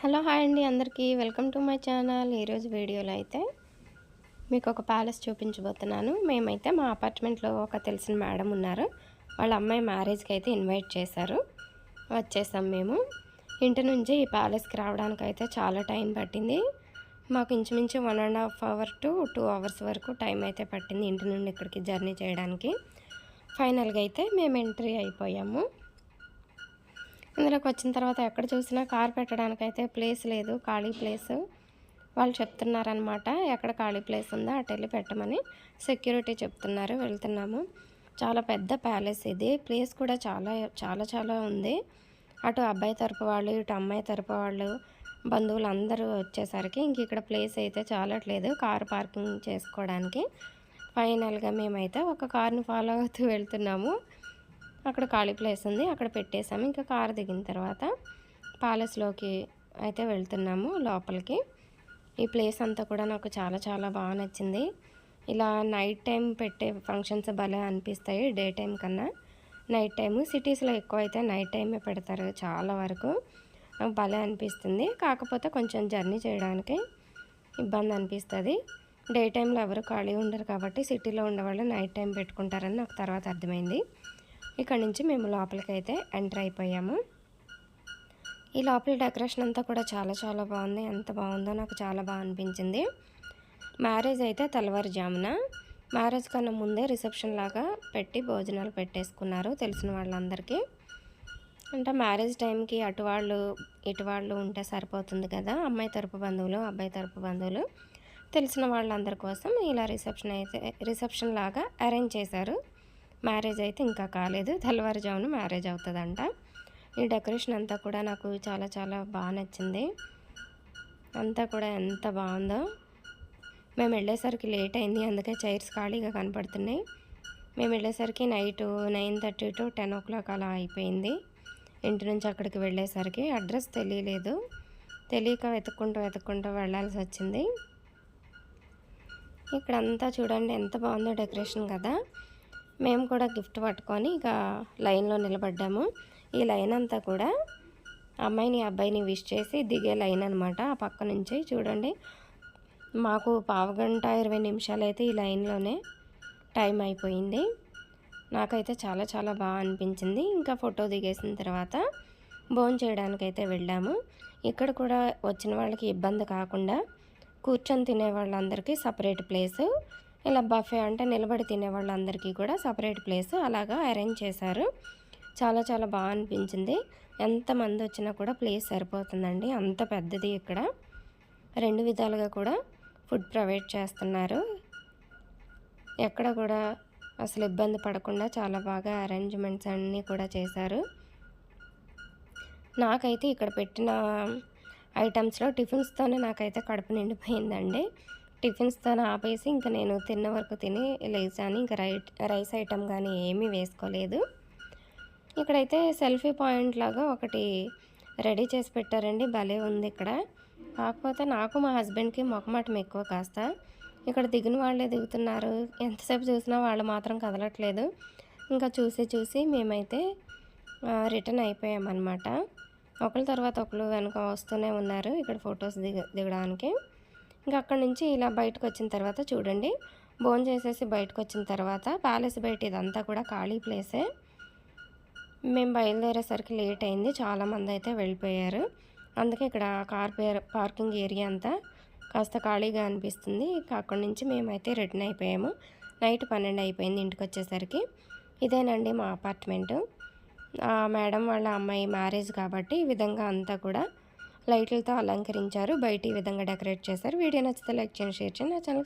Hello hi అండి అందరికీ. Welcome to my channel. ఈరోజు వీడియోలో అయితే మీకు ఒక ప్యాలెస్ చూపించబోతున్నాను. మేమైతే మా అపార్ట్మెంట్లో ఒక తెలిసిన మేడం ఉన్నారు. వాళ్ళ అమ్మాయి మ్యారేజ్కి అయితే ఇన్వైట్ చేశారు. వచ్చేసాం మేము. ఇంటి నుంచి ఈ ప్యాలెస్కి రావడానికి అయితే చాలా టైం పట్టింది. మాకు ఇంచుమించు one and half hour to two hours వరకు టైం అయితే పట్టింది ఇంటి నుండి ఇక్కడికి జర్నీ చేయడానికి. ఫైనల్గా అయితే మేము ఎంట్రీ అయిపోయాము. ఇందులోకి వచ్చిన తర్వాత ఎక్కడ చూసినా కార్ పెట్టడానికి అయితే ప్లేస్ లేదు ఖాళీ ప్లేస్ వాళ్ళు చెప్తున్నారనమాట ఎక్కడ ఖాళీ ప్లేస్ ఉందో అటు వెళ్ళి పెట్టమని. సెక్యూరిటీ చెప్తున్నారు వెళ్తున్నాము. చాలా పెద్ద ప్యాలెస్ ఇది. ప్లేస్ కూడా చాలా చాలా చాలా ఉంది. అటు అబ్బాయి తరపు వాళ్ళు ఇటు అమ్మాయి తరపు వాళ్ళు బంధువులు అందరూ వచ్చేసరికి ఇంక ఇక్కడ ప్లేస్ అయితే చాలట్లేదు కార్ పార్కింగ్ చేసుకోవడానికి. ఫైనల్గా మేమైతే ఒక కార్ని ఫాలో అవుతూ వెళ్తున్నాము. అక్కడ ఖాళీ ప్లేస్ ఉంది. అక్కడ పెట్టేసాము ఇంకా కారు దిగిన తర్వాత ప్యాలెస్లోకి అయితే వెళ్తున్నాము లోపలికి. ఈ ప్లేస్ అంతా కూడా నాకు చాలా చాలా బాగా నచ్చింది. ఇలా నైట్ టైం పెట్టే ఫంక్షన్స్ భలే అనిపిస్తాయి డే టైం కన్నా. నైట్ టైము సిటీస్లో ఎక్కువ అయితే నైట్ టైమే పెడతారు చాలా వరకు. భలే అనిపిస్తుంది. కాకపోతే కొంచెం జర్నీ చేయడానికి ఇబ్బంది అనిపిస్తుంది. డే టైంలో ఎవరు ఖాళీ ఉండరు కాబట్టి సిటీలో ఉండేవాళ్ళు నైట్ టైం పెట్టుకుంటారని నాకు తర్వాత అర్థమైంది. ఇక్కడ నుంచి మేము లోపలికి అయితే ఎంటర్ అయిపోయాము. ఈ లోపల డెకరేషన్ అంతా కూడా చాలా చాలా బాగుంది. ఎంత బాగుందో నాకు చాలా బాగా అనిపించింది. మ్యారేజ్ అయితే తెల్లవారుజామున. మ్యారేజ్ కన్నా ముందే రిసెప్షన్ లాగా పెట్టి భోజనాలు పెట్టేసుకున్నారు తెలిసిన వాళ్ళందరికీ. అంటే మ్యారేజ్ టైంకి అటు వాళ్ళు ఇటు వాళ్ళు ఉంటే సరిపోతుంది కదా అమ్మాయి తరపు బంధువులు అబ్బాయి తరపు బంధువులు. తెలిసిన వాళ్ళందరి కోసం ఇలా రిసెప్షన్ అయితే రిసెప్షన్ లాగా అరేంజ్ చేశారు. మ్యారేజ్ అయితే ఇంకా కాలేదు. తెల్లవారుజామున మ్యారేజ్ అవుతుందంట. ఈ డెకరేషన్ అంతా కూడా నాకు చాలా చాలా బాగా నచ్చింది. అంతా కూడా ఎంత బాగుందో. మేము వెళ్ళేసరికి లేట్ అయింది. అందుకే చైర్స్ ఖాళీగా కనపడుతున్నాయి. మేము వెళ్ళేసరికి night nine thirty to ten o'clock అలా అయిపోయింది. ఇంటి నుంచి అక్కడికి వెళ్ళేసరికి అడ్రస్ తెలియలేదు. తెలియక వెతుక్కుంటూ వెతుక్కుంటూ వెళ్ళాల్సి వచ్చింది. ఇక్కడంతా చూడండి ఎంత బాగుందో డెకరేషన్ కదా. మేము కూడా గిఫ్ట్ పట్టుకొని ఇక లైన్లో నిలబడ్డాము. ఈ లైన్ అంతా కూడా అమ్మాయిని అబ్బాయిని విష్ చేసి దిగే లైన్ అనమాట ఆ పక్క నుంచి చూడండి. మాకు పావుగంట ఇరవై నిమిషాలు అయితే ఈ లైన్లోనే టైం అయిపోయింది. నాకైతే చాలా చాలా బాగా అనిపించింది. ఇంకా ఫోటో దిగేసిన తర్వాత భోజనం చేయడానికైతే వెళ్ళాము. ఇక్కడ కూడా వచ్చిన వాళ్ళకి ఇబ్బంది కాకుండా కూర్చొని తినే వాళ్ళందరికీ సపరేట్ ప్లేసు. ఇలా బఫే అంటే నిలబడి తినే వాళ్ళందరికీ కూడా సపరేట్ ప్లేస్ అలాగా అరేంజ్ చేశారు. చాలా చాలా బాగా అనిపించింది. ఎంతమంది వచ్చినా కూడా ప్లేస్ సరిపోతుందండి. అంత పెద్దది ఇక్కడ. రెండు విధాలుగా కూడా ఫుడ్ ప్రొవైడ్ చేస్తున్నారు. ఎక్కడ కూడా అసలు ఇబ్బంది పడకుండా చాలా బాగా అరేంజ్మెంట్స్ అన్నీ కూడా చేశారు. నాకైతే ఇక్కడ పెట్టిన ఐటమ్స్లో టిఫిన్స్తోనే నాకైతే కడుపు నిండిపోయిందండి. టిఫిన్స్తో ఆపేసి ఇంకా నేను తిన్న వరకు తిని లేచాను. ఇంకా రైట్ రైస్ ఐటమ్ కానీ ఏమీ వేసుకోలేదు. ఇక్కడైతే సెల్ఫీ పాయింట్ లాగా ఒకటి రెడీ చేసి పెట్టారండి. భలే ఉంది ఇక్కడ. కాకపోతే నాకు మా హస్బెండ్కి మొఖమాటం ఎక్కువ కాస్త. ఇక్కడ దిగిన వాళ్ళే దిగుతున్నారు. ఎంతసేపు చూసినా వాళ్ళు మాత్రం కదలట్లేదు. ఇంకా చూసి చూసి మేమైతే రిటర్న్ అయిపోయామన్నమాట. ఒకరి తర్వాత ఒకరు వెనుక వస్తూనే ఉన్నారు ఇక్కడ ఫొటోస్ దిగ దిగడానికి. ఇంకా అక్కడి నుంచి ఇలా బయటకు వచ్చిన తర్వాత చూడండి. బోన్ చేసేసి బయటకు వచ్చిన తర్వాత ప్యాలెస్ బయట ఇదంతా కూడా ఖాళీ ప్లేసే. మేము బయలుదేరేసరికి లేట్ అయింది. చాలామంది అయితే వెళ్ళిపోయారు. అందుకే ఇక్కడ కార్ పార్కింగ్ ఏరియా అంతా కాస్త ఖాళీగా అనిపిస్తుంది. అక్కడి నుంచి మేమైతే రిటర్న్ అయిపోయాము. నైట్ పన్నెండు అయిపోయింది ఇంటికి వచ్చేసరికి. ఇదేనండి మా అపార్ట్మెంటు. మేడం వాళ్ళ అమ్మాయి మ్యారేజ్ కాబట్టి ఈ విధంగా అంతా కూడా లైట్లతో అలంకరించారు. బయట ఈ విధంగా డెకరేట్ చేశారు. వీడియో నచ్చితే లైక్ చేయండి షేర్ చేయండి. నా ఛానల్